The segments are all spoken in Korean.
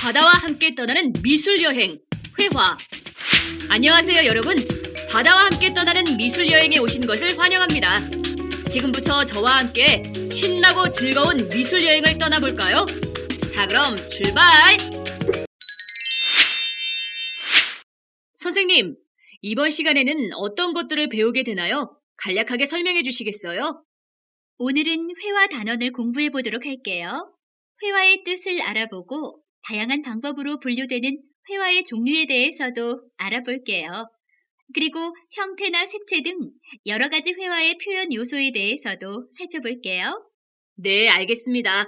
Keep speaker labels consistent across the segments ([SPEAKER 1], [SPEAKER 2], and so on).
[SPEAKER 1] 바다와 함께 떠나는 미술 여행 회화. 안녕하세요, 여러분. 바다와 함께 떠나는 미술 여행에 오신 것을 환영합니다. 지금부터 저와 함께 신나고 즐거운 미술 여행을 떠나볼까요? 자, 그럼 출발! 선생님, 이번 시간에는 어떤 것들을 배우게 되나요? 간략하게 설명해 주시겠어요?
[SPEAKER 2] 오늘은 회화 단원을 공부해 보도록 할게요. 회화의 뜻을 알아보고 다양한 방법으로 분류되는 회화의 종류에 대해서도 알아볼게요. 그리고 형태나 색채 등 여러 가지 회화의 표현 요소에 대해서도 살펴볼게요.
[SPEAKER 1] 네, 알겠습니다.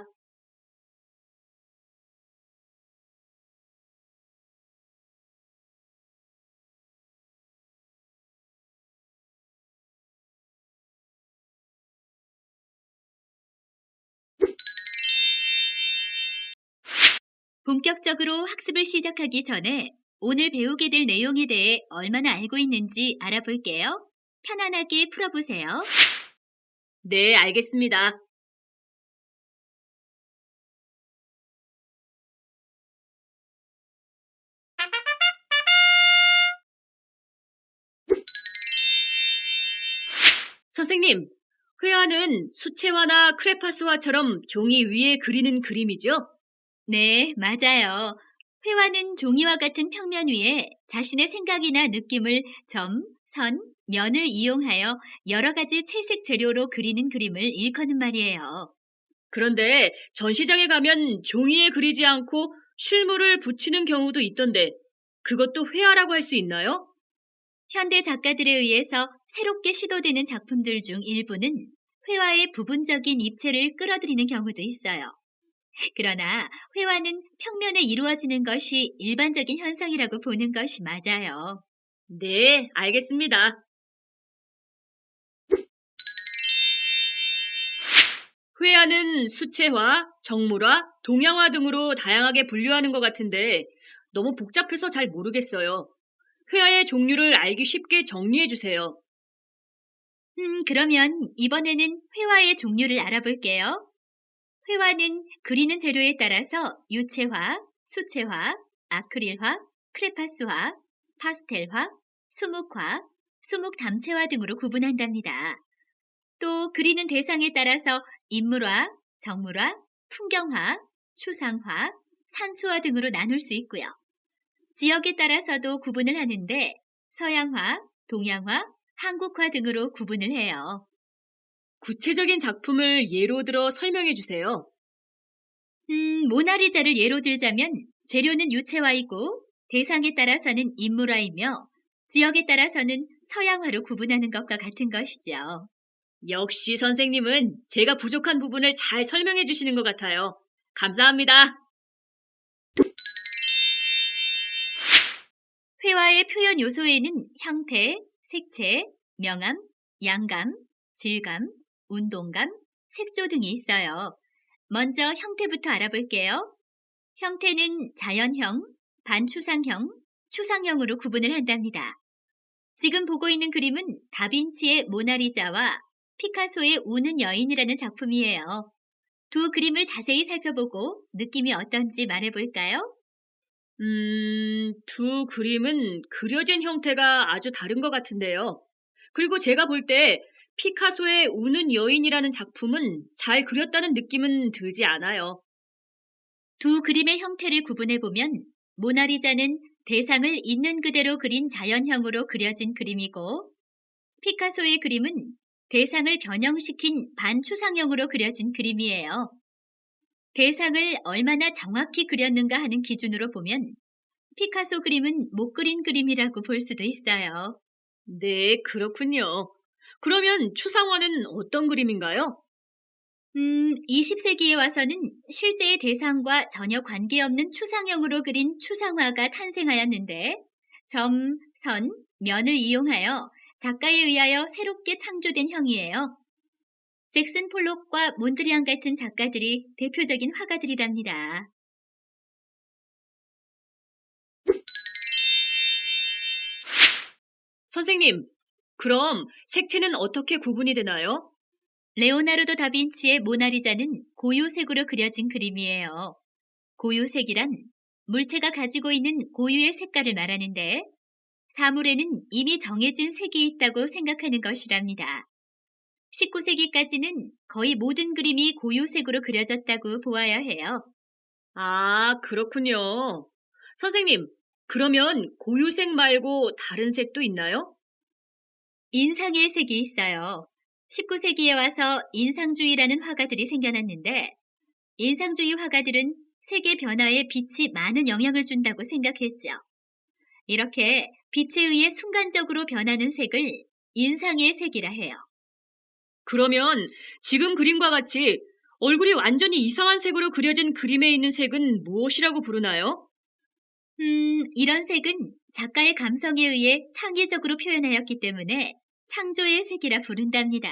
[SPEAKER 2] 본격적으로 학습을 시작하기 전에 오늘 배우게 될 내용에 대해 얼마나 알고 있는지 알아볼게요. 편안하게 풀어보세요.
[SPEAKER 1] 네, 알겠습니다. 선생님, 회화는 수채화나 크레파스화처럼 종이 위에 그리는 그림이죠?
[SPEAKER 2] 네, 맞아요. 회화는 종이와 같은 평면 위에 자신의 생각이나 느낌을 점, 선, 면을 이용하여 여러 가지 채색 재료로 그리는 그림을 일컫는 말이에요.
[SPEAKER 1] 그런데 전시장에 가면 종이에 그리지 않고 실물을 붙이는 경우도 있던데 그것도 회화라고 할 수 있나요?
[SPEAKER 2] 현대 작가들에 의해서 새롭게 시도되는 작품들 중 일부는 회화의 부분적인 입체를 끌어들이는 경우도 있어요. 그러나 회화는 평면에 이루어지는 것이 일반적인 현상이라고 보는 것이 맞아요.
[SPEAKER 1] 네, 알겠습니다. 회화는 수채화, 정물화, 동양화 등으로 다양하게 분류하는 것 같은데 너무 복잡해서 잘 모르겠어요. 회화의 종류를 알기 쉽게 정리해 주세요.
[SPEAKER 2] 음, 그러면 이번에는 회화의 종류를 알아볼게요. 회화는 그리는 재료에 따라서 유채화, 수채화, 아크릴화, 크레파스화, 파스텔화, 수묵화, 수묵 담채화 등으로 구분한답니다. 또 그리는 대상에 따라서 인물화, 정물화, 풍경화, 추상화, 산수화 등으로 나눌 수 있고요. 지역에 따라서도 구분을 하는데 서양화, 동양화, 한국화 등으로 구분을 해요.
[SPEAKER 1] 구체적인 작품을 예로 들어 설명해 주세요.
[SPEAKER 2] 음, 모나리자를 예로 들자면 재료는 유채화이고 대상에 따라서는 인물화이며 지역에 따라서는 서양화로 구분하는 것과 같은 것이죠.
[SPEAKER 1] 역시 선생님은 제가 부족한 부분을 잘 설명해 주시는 것 같아요. 감사합니다.
[SPEAKER 2] 회화의 표현 요소에는 형태, 색채, 명암, 양감, 질감, 운동감, 색조 등이 있어요. 먼저 형태부터 알아볼게요. 형태는 자연형, 반추상형, 추상형으로 구분을 한답니다. 지금 보고 있는 그림은 다빈치의 모나리자와 피카소의 우는 여인이라는 작품이에요. 두 그림을 자세히 살펴보고 느낌이 어떤지 말해볼까요?
[SPEAKER 1] 음, 두 그림은 그려진 형태가 아주 다른 것 같은데요. 그리고 제가 볼 때 피카소의 우는 여인이라는 작품은 잘 그렸다는 느낌은 들지 않아요.
[SPEAKER 2] 두 그림의 형태를 구분해 보면 모나리자는 대상을 있는 그대로 그린 자연형으로 그려진 그림이고 피카소의 그림은 대상을 변형시킨 반추상형으로 그려진 그림이에요. 대상을 얼마나 정확히 그렸는가 하는 기준으로 보면 피카소 그림은 못 그린 그림이라고 볼 수도 있어요.
[SPEAKER 1] 네, 그렇군요. 그러면 추상화는 어떤 그림인가요?
[SPEAKER 2] 음, 20세기에 와서는 실제의 대상과 전혀 관계없는 추상형으로 그린 추상화가 탄생하였는데 점, 선, 면을 이용하여 작가에 의하여 새롭게 창조된 형이에요. 잭슨 폴록과 몬드리안 같은 작가들이 대표적인 화가들이랍니다.
[SPEAKER 1] 선생님, 그럼 색채는 어떻게 구분이 되나요?
[SPEAKER 2] 레오나르도 다빈치의 모나리자는 고유색으로 그려진 그림이에요. 고유색이란 물체가 가지고 있는 고유의 색깔을 말하는데 사물에는 이미 정해진 색이 있다고 생각하는 것이랍니다. 19세기까지는 거의 모든 그림이 고유색으로 그려졌다고 보아야 해요.
[SPEAKER 1] 아, 그렇군요. 선생님, 그러면 고유색 말고 다른 색도 있나요?
[SPEAKER 2] 인상의 색이 있어요. 19세기에 와서 인상주의라는 화가들이 생겨났는데 인상주의 화가들은 색의 변화에 빛이 많은 영향을 준다고 생각했죠. 이렇게 빛에 의해 순간적으로 변하는 색을 인상의 색이라 해요.
[SPEAKER 1] 그러면 지금 그림과 같이 얼굴이 완전히 이상한 색으로 그려진 그림에 있는 색은 무엇이라고 부르나요?
[SPEAKER 2] 음, 이런 색은 작가의 감성에 의해 창의적으로 표현하였기 때문에 창조의 색이라 부른답니다.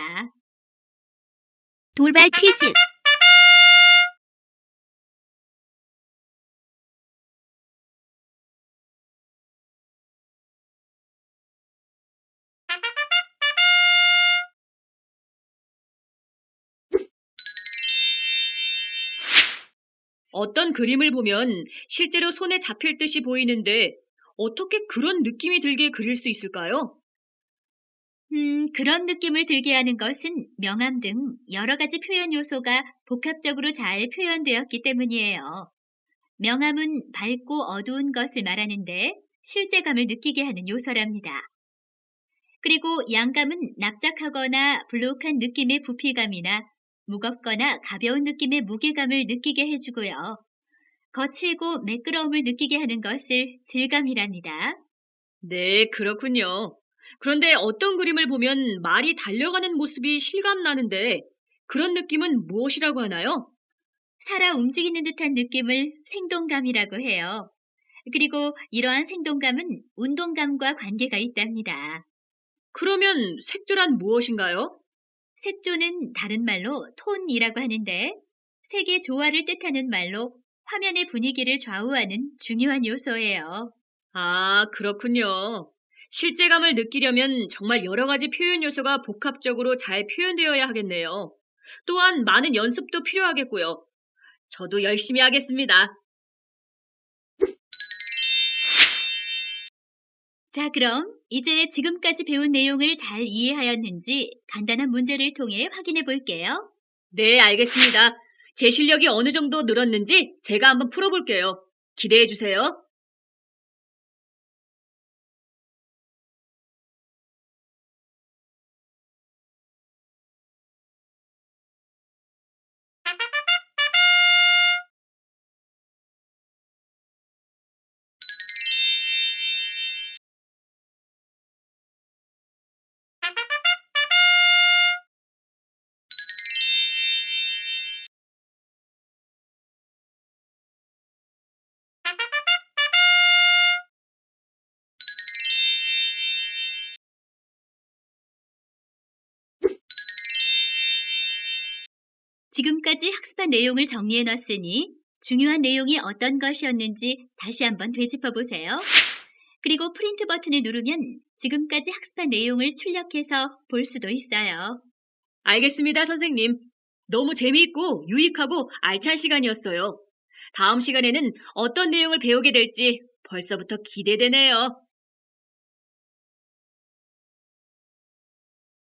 [SPEAKER 3] 돌발 퀴즈.
[SPEAKER 1] 어떤 그림을 보면 실제로 손에 잡힐 듯이 보이는데 어떻게 그런 느낌이 들게 그릴 수 있을까요?
[SPEAKER 2] 음, 그런 느낌을 들게 하는 것은 명암 등 여러 가지 표현 요소가 복합적으로 잘 표현되었기 때문이에요. 명암은 밝고 어두운 것을 말하는데 실제감을 느끼게 하는 요소랍니다. 그리고 양감은 납작하거나 불룩한 느낌의 부피감이나 무겁거나 가벼운 느낌의 무게감을 느끼게 해주고요. 거칠고 매끄러움을 느끼게 하는 것을 질감이랍니다.
[SPEAKER 1] 네, 그렇군요. 그런데 어떤 그림을 보면 말이 달려가는 모습이 실감나는데 그런 느낌은 무엇이라고 하나요?
[SPEAKER 2] 살아 움직이는 듯한 느낌을 생동감이라고 해요. 그리고 이러한 생동감은 운동감과 관계가 있답니다.
[SPEAKER 1] 그러면 색조란 무엇인가요?
[SPEAKER 2] 색조는 다른 말로 톤이라고 하는데 색의 조화를 뜻하는 말로 화면의 분위기를 좌우하는 중요한 요소예요.
[SPEAKER 1] 아, 그렇군요. 실제감을 느끼려면 정말 여러 가지 표현 요소가 복합적으로 잘 표현되어야 하겠네요. 또한 많은 연습도 필요하겠고요. 저도 열심히 하겠습니다.
[SPEAKER 2] 자, 그럼 이제 지금까지 배운 내용을 잘 이해하였는지 간단한 문제를 통해 확인해 볼게요.
[SPEAKER 1] 네, 알겠습니다. 제 실력이 어느 정도 늘었는지 제가 한번 풀어볼게요. 기대해 주세요.
[SPEAKER 2] 지금까지 학습한 내용을 정리해 놨으니 중요한 내용이 어떤 것이었는지 다시 한번 되짚어 보세요. 그리고 프린트 버튼을 누르면 지금까지 학습한 내용을 출력해서 볼 수도 있어요.
[SPEAKER 1] 알겠습니다, 선생님. 너무 재미있고 유익하고 알찬 시간이었어요. 다음 시간에는 어떤 내용을 배우게 될지 벌써부터 기대되네요.